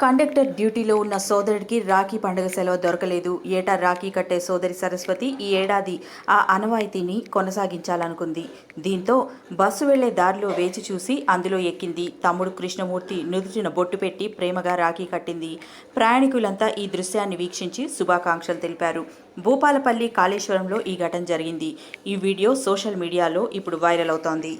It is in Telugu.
కండక్టర్ డ్యూటీలో ఉన్న సోదరుడికి రాఖీ పండుగ సెలవు దొరకలేదు. ఏటా రాఖీ కట్టే సోదరి సరస్వతి ఈ ఏడాది ఆ అనవాయితీని కొనసాగించాలనుకుంది. దీంతో బస్సు వెళ్ళే దారిలో వేచి చూసి అందులో ఎక్కింది. తమ్ముడు కృష్ణమూర్తి నుదుటిన బొట్టు పెట్టి ప్రేమగా రాఖీ కట్టింది. ప్రయాణికులంతా ఈ దృశ్యాన్ని వీక్షించి శుభాకాంక్షలు తెలిపారు. భూపాలపల్లి కాళేశ్వరంలో ఈ ఘటన జరిగింది. ఈ వీడియో సోషల్ మీడియాలో ఇప్పుడు వైరల్ అవుతోంది.